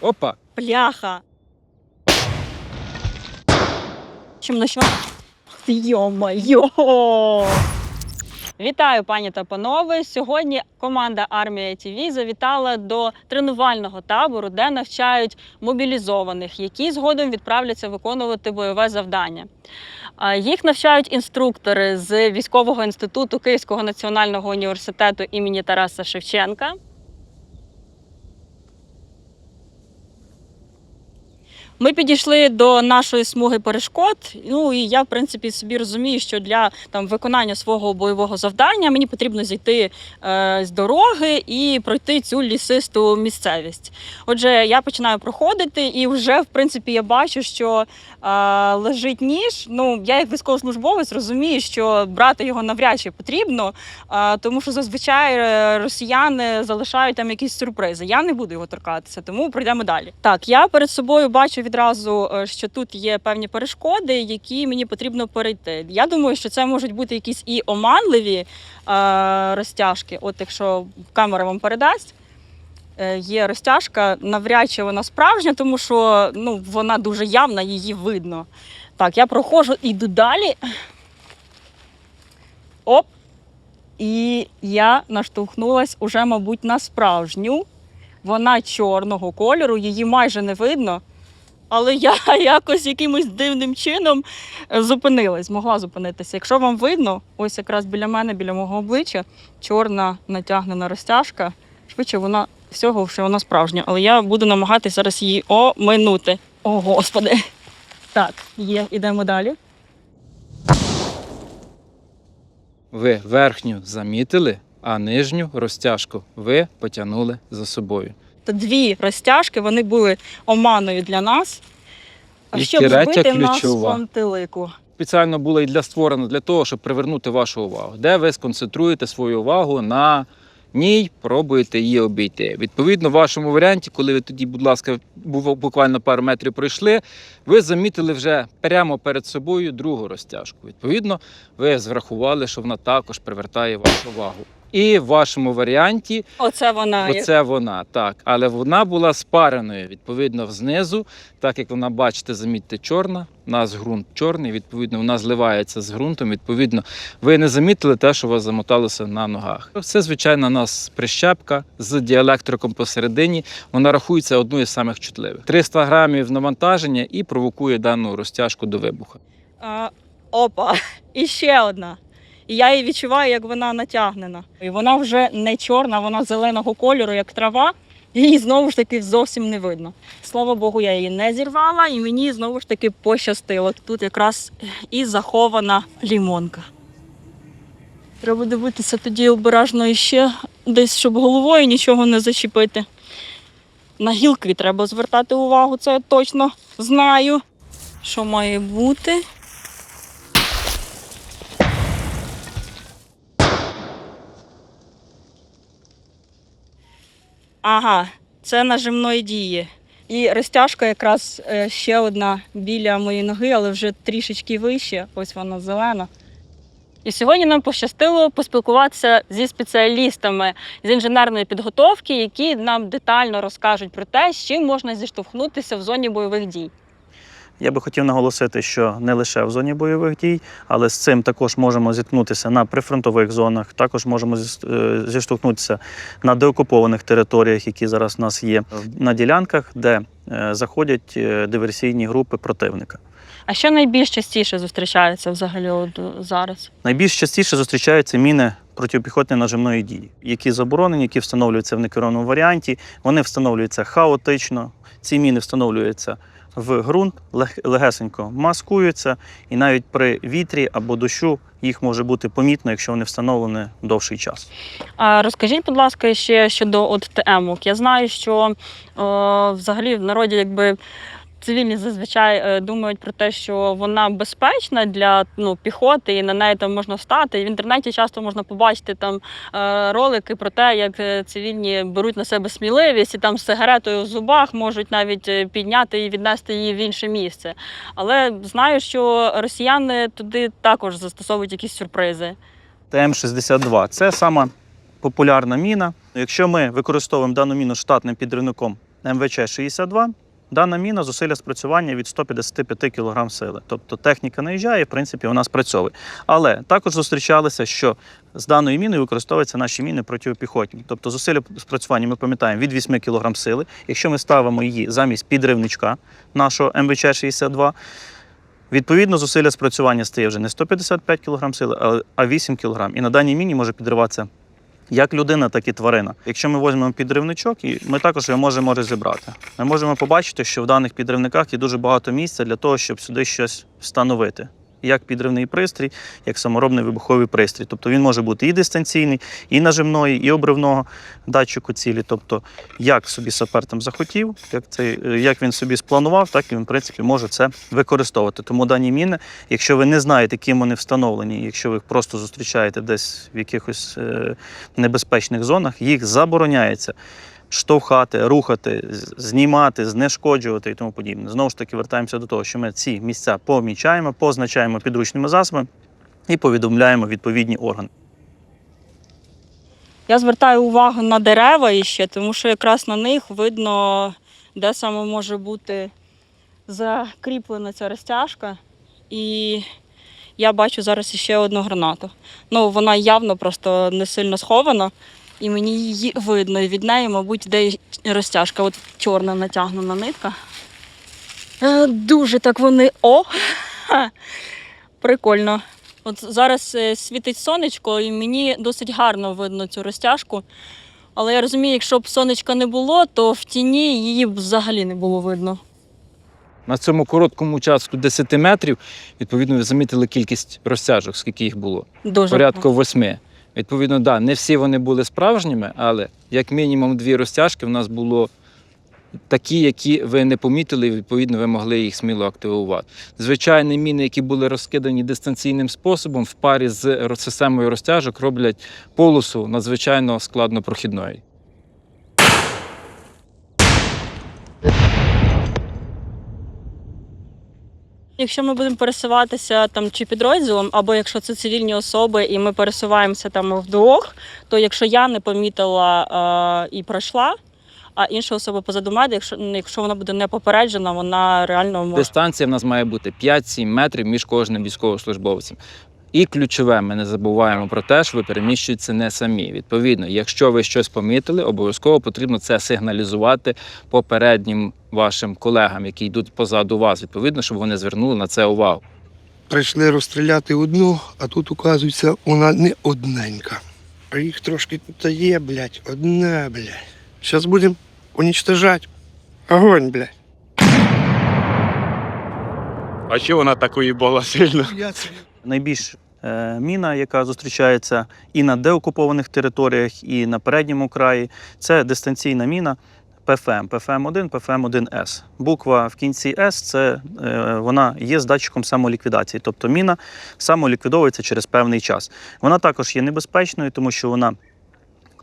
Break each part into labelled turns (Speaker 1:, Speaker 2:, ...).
Speaker 1: Опа.
Speaker 2: Бляха. Чим на що? Йо-моє! Вітаю, пані та панове. Сьогодні команда Армія ТВ завітала до тренувального табору, де навчають мобілізованих, які згодом відправляться виконувати бойове завдання. Їх навчають інструктори з військового інституту Київського національного університету імені Тараса Шевченка. Ми підійшли до нашої смуги перешкод. Ну і я, в принципі, собі розумію, що для там виконання свого бойового завдання мені потрібно зійти е, з дороги і пройти цю лісисту місцевість. Отже, я починаю проходити, і вже в принципі я бачу, що е, лежить ніж. Ну я як військовослужбовець розумію, що брати його навряд чи потрібно, е, тому що зазвичай е, росіяни залишають там якісь сюрпризи. Я не буду його торкатися, тому пройдемо далі. Так, я перед собою бачу відразу, е, що тут є певні перешкоди, які мені потрібно перейти. Я думаю, що це можуть бути якісь і оманливі е, розтяжки. От якщо камера вам передасть. е, Є розтяжка, навряд чи вона справжня, тому що ну, вона дуже явна, її видно. Так, я проходжу, іду далі. Оп. І я наштовхнулась уже, мабуть, на справжню. Вона чорного кольору, її майже не видно. Але я якось якимось дивним чином е, зупинилась, змогла зупинитися. Якщо вам видно, ось якраз біля мене, біля мого обличчя, чорна натягнена розтяжка. Швидше вона всього, що вона справжня. Але я буду намагатися зараз її оминути. О, господи. Так, є, ідемо далі.
Speaker 1: Ви верхню замітили, а нижню розтяжку ви потягнули за собою.
Speaker 2: Та дві розтяжки вони були оманою для нас,
Speaker 1: І
Speaker 2: щоб
Speaker 1: третя
Speaker 2: збити нас з
Speaker 1: ключова.
Speaker 2: пантелику.
Speaker 1: Спеціально було і для створено для того, щоб привернути вашу увагу, де ви сконцентруєте свою увагу на ній, пробуєте її обійти. Відповідно, в вашому варіанті, коли ви тоді, будь ласка, бу- буквально пару метрів пройшли, ви замітили вже прямо перед собою другу розтяжку. Відповідно, ви зрахували, що вона також привертає вашу увагу. І в вашому варіанті
Speaker 2: Оце вона.
Speaker 1: Оце вона, так. Але вона була спареною, відповідно, знизу. Так як вона, бачите, замітьте, чорна. У нас ґрунт чорний, відповідно, вона зливається з ґрунтом. Відповідно, ви не замітили те, що у вас замоталося на ногах. Це, звичайно, у нас прищепка з діелектриком посередині. Вона рахується одною з самих чутливих. 300 грамів навантаження і провокує дану розтяжку до вибуху.
Speaker 2: А, опа, і ще одна. І я її відчуваю, як вона натягнена. І вона вже не чорна, вона зеленого кольору, як трава. Її знову ж таки зовсім не видно. Слава Богу, я її не зірвала, і мені знову ж таки пощастило. Тут якраз і захована лімонка. Треба дивитися тоді обережно іще десь, щоб головою нічого не зачепити. На гілки треба звертати увагу, це я точно знаю. Що має бути? Ага, це нажимної дії. І розтяжка якраз е, ще одна біля моєї ноги, але вже трішечки вище. Ось вона зелена. І сьогодні нам пощастило поспілкуватися зі спеціалістами з інженерної підготовки, які нам детально розкажуть про те, з чим можна зіштовхнутися в зоні бойових дій.
Speaker 3: Я би хотів наголосити, що не лише в зоні бойових дій, але з цим також можемо зіткнутися на прифронтових зонах, також можемо е, зіштовхнутися на деокупованих територіях, які зараз у нас є, на ділянках, де е, заходять е, диверсійні групи противника.
Speaker 2: А що найбільш частіше зустрічається взагалі от зараз?
Speaker 3: Найбільш частіше зустрічаються міни протипіхотної нажимної дії, які заборонені, які встановлюються в некерованому варіанті. Вони встановлюються хаотично. Ці міни встановлюються в ґрунт, легесенько маскуються, і навіть при вітрі або дощу їх може бути помітно, якщо вони встановлені довший час.
Speaker 2: А розкажіть, будь ласка, ще щодо от ТМ-ок. Я знаю, що о, взагалі в народі якби. Цивільні зазвичай е, думають про те, що вона безпечна для ну, піхоти, і на неї там можна встати. І в інтернеті часто можна побачити там е, ролики про те, як е, цивільні беруть на себе сміливість і там з сигаретою в зубах можуть навіть підняти і віднести її в інше місце. Але знаю, що росіяни туди також застосовують якісь сюрпризи.
Speaker 3: ТМ-62 це сама популярна міна. Якщо ми використовуємо дану міну штатним підривником МВЧ-62, дана міна зусилля спрацювання від 155 кг сили. Тобто техніка наїжджає, в принципі, вона спрацьовує. Але також зустрічалися, що з даною міною використовуються наші міни протипіхотні. Тобто зусилля спрацювання ми пам'ятаємо від 8 кг сили. Якщо ми ставимо її замість підривничка нашого МВЧ-62, Відповідно, зусилля спрацювання стає вже не 155 кг сили, а- а 8 кг. І на даній міні може підриватися як людина, так і тварина. Якщо ми візьмемо підривничок, і ми також його можемо розібрати. Ми можемо побачити, що в даних підривниках є дуже багато місця для того, щоб сюди щось встановити. Як підривний пристрій, як саморобний вибуховий пристрій. Тобто він може бути і дистанційний, і нажимної, і обривного датчику цілі. Тобто, як собі сапер там захотів, як, це, як він собі спланував, так він, в принципі, може це використовувати. Тому дані міни, якщо ви не знаєте, ким вони встановлені, якщо ви їх просто зустрічаєте десь в якихось е, небезпечних зонах, їх забороняється штовхати, рухати, знімати, знешкоджувати і тому подібне. Знову ж таки, вертаємося до того, що ми ці місця помічаємо, позначаємо підручними засобами і повідомляємо відповідні органи.
Speaker 2: Я звертаю увагу на дерева іще, тому що якраз на них видно, де саме може бути закріплена ця розтяжка. І я бачу зараз ще одну гранату. Ну, вона явно просто не сильно схована, і мені її видно. І від неї, мабуть, де розтяжка. От чорна натягнена нитка. Е, Дуже так вони. О! Прикольно. От зараз е, світить сонечко, і мені досить гарно видно цю розтяжку. Але я розумію, якщо б сонечка не було, то в тіні її б взагалі не було видно.
Speaker 1: На цьому короткому участку 10 метрів, відповідно, ви замітили кількість розтяжок, скільки їх було.
Speaker 2: Дуже
Speaker 1: Порядку восьми. Відповідно, да, не всі вони були справжніми, але як мінімум дві розтяжки в нас було такі, які ви не помітили, і відповідно ви могли їх сміло активувати. Звичайні міни, які були розкидані дистанційним способом, в парі з системою розтяжок роблять полосу надзвичайно складнопрохідною.
Speaker 2: Якщо ми будемо пересуватися там чи підрозділом, або якщо це цивільні особи, і ми пересуваємося там вдвох, то якщо я не помітила е, і пройшла, а інша особа позаду мене, якщо, ну, якщо вона буде не попереджена, вона реально може.
Speaker 1: Дистанція в нас має бути 5-7 метрів між кожним військовослужбовцем. І ключове, ми не забуваємо про те, що ви переміщуєтеся не самі. Відповідно, якщо ви щось помітили, обов'язково потрібно це сигналізувати попереднім вашим колегам, які йдуть позаду вас. Відповідно, щоб вони звернули на це увагу.
Speaker 4: Прийшли розстріляти одну, а тут, оказується, вона не одненька. А їх трошки тут є, блядь, одна, блядь. Зараз будемо уничтожати. Огонь, блядь.
Speaker 5: А що вона такої була сильно?
Speaker 3: Найбільш е, міна, яка зустрічається і на деокупованих територіях, і на передньому краї, це дистанційна міна ПФМ, ПФМ-1, ПФМ-1С. Буква в кінці С це е, вона є з датчиком самоліквідації, тобто міна самоліквідовується через певний час. Вона також є небезпечною, тому що вона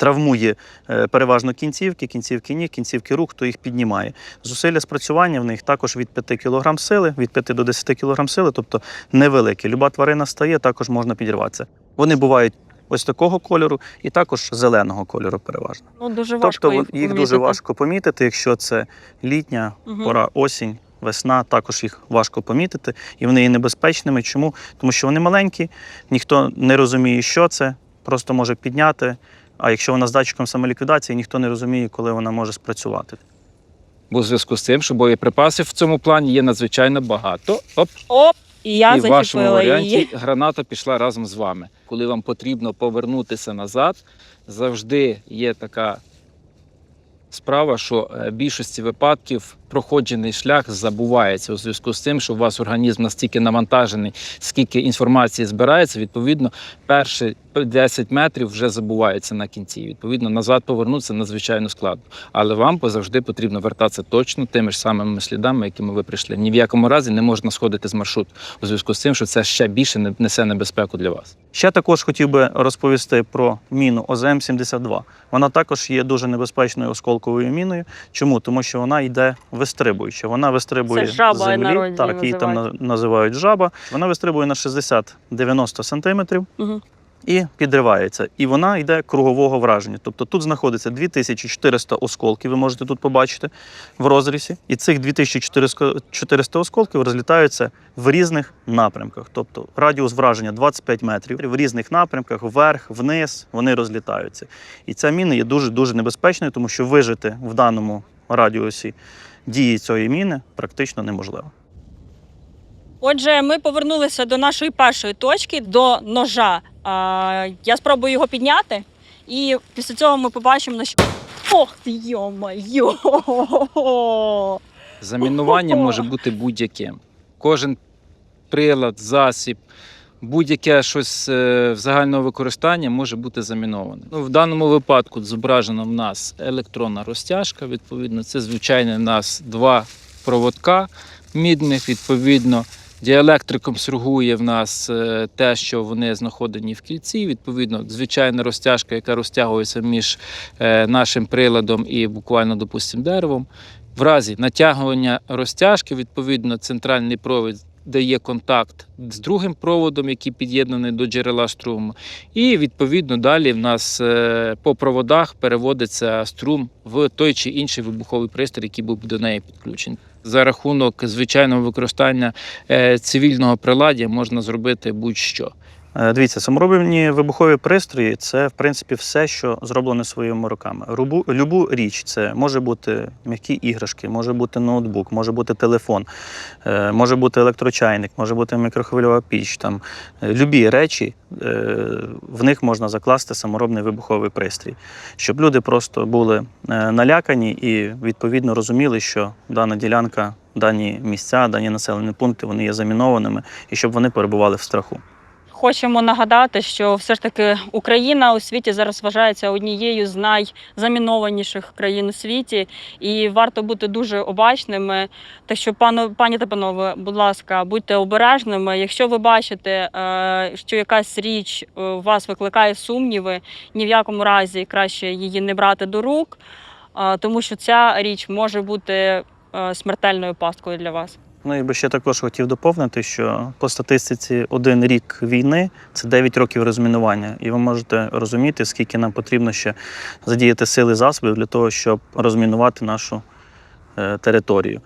Speaker 3: травмує е, переважно кінцівки, кінцівки ніг, кінцівки рук, хто їх піднімає. Зусилля спрацювання в них також від 5 кг сили, від 5 до 10 кг сили, тобто невеликі. Люба тварина стає, також можна підірватися. Вони бувають ось такого кольору і також зеленого кольору переважно.
Speaker 2: Ну, дуже важко
Speaker 3: Тобто
Speaker 2: їх,
Speaker 3: їх дуже важко помітити, якщо це літня
Speaker 2: Мгм.
Speaker 3: пора осінь. Весна також їх важко помітити, і вони є небезпечними. Чому? Тому що вони маленькі, ніхто не розуміє, що це, просто може підняти. А якщо вона з датчиком самоліквідації, ніхто не розуміє, коли вона може спрацювати.
Speaker 1: Бо в зв'язку з тим, що боєприпасів в цьому плані є надзвичайно багато. Оп,
Speaker 2: Оп, і я
Speaker 1: і в вашому варіанті
Speaker 2: її.
Speaker 1: граната пішла разом з вами. Коли вам потрібно повернутися назад, завжди є така справа, що е, в більшості випадків проходжений шлях забувається у зв'язку з тим, що у вас організм настільки навантажений, скільки інформації збирається, відповідно, перші 10 метрів вже забуваються на кінці. Відповідно, назад повернутися надзвичайно складно. Але вам завжди потрібно вертатися точно тими ж самими слідами, якими ви прийшли. Ні в якому разі не можна сходити з маршруту у зв'язку з тим, що це ще більше не- несе небезпеку для вас.
Speaker 3: Ще також хотів би розповісти про міну ОЗМ-72. Вона також є дуже небезпечною осколковою міною. Чому? Тому що вона йде вистрибуючи. Вона вистрибує
Speaker 2: Це жаба,
Speaker 3: з землі. Так, її там
Speaker 2: називають.
Speaker 3: на- називають жаба. Вона вистрибує на 60-90 сантиметрів.
Speaker 2: Мгм.
Speaker 3: І підривається. І вона йде кругового враження. Тобто тут знаходиться 2400 осколків, ви можете тут побачити в розрізі. І цих 2400 осколків розлітаються в різних напрямках. Тобто радіус враження 25 метрів. В різних напрямках, вверх, вниз, вони розлітаються. І ця міна є дуже-дуже небезпечною, тому що вижити в даному радіусі дії цієї міни практично неможливо.
Speaker 2: Отже, ми повернулися до нашої першої точки, до ножа. А, я спробую його підняти, і після цього ми побачимо, на що. Ох ти йо-майо!
Speaker 1: Замінування може бути будь-яким. Кожен прилад, засіб, будь-яке щось е, в загального використання може бути заміноване. Ну, в даному випадку зображена в нас електронна розтяжка. Відповідно, це звичайно в нас два проводка мідних. Відповідно, діелектриком сругує в нас е, те, що вони знаходені в кільці. Відповідно, звичайна розтяжка, яка розтягується між е, нашим приладом і буквально, допустимо, деревом. В разі натягування розтяжки, відповідно, центральний провід дає контакт з другим проводом, який під'єднаний до джерела струму. І відповідно далі в нас е, по проводах переводиться струм в той чи інший вибуховий пристрій, який був до неї підключений. За рахунок звичайного використання е, цивільного приладдя можна зробити будь-що.
Speaker 3: Е, Дивіться, саморобні вибухові пристрої це в принципі все, що зроблено своїми руками. Рубу, любу річ це може бути м'які іграшки, може бути ноутбук, може бути телефон, е, може бути електрочайник, може бути мікрохвильова піч. Там е, любі речі в них можна закласти саморобний вибуховий пристрій, щоб люди просто були налякані і відповідно розуміли, що дана ділянка, дані місця, дані населені пункти вони є замінованими, і щоб вони перебували в страху.
Speaker 2: Хочемо нагадати, що все ж таки Україна у світі зараз вважається однією з найзамінованіших країн у світі, і варто бути дуже обачними. Так що, пану, пані та панове, будь ласка, будьте обережними. Якщо ви бачите, е, що якась річ е, у вас викликає сумніви, ні в якому разі краще її не брати до рук, е, тому що ця річ може бути е, смертельною пасткою для вас.
Speaker 3: Ну і би ще також хотів доповнити, що по статистиці один рік війни це 9 років розмінування, і ви можете розуміти, скільки нам потрібно ще задіяти сили засобів для того, щоб розмінувати нашу е, територію.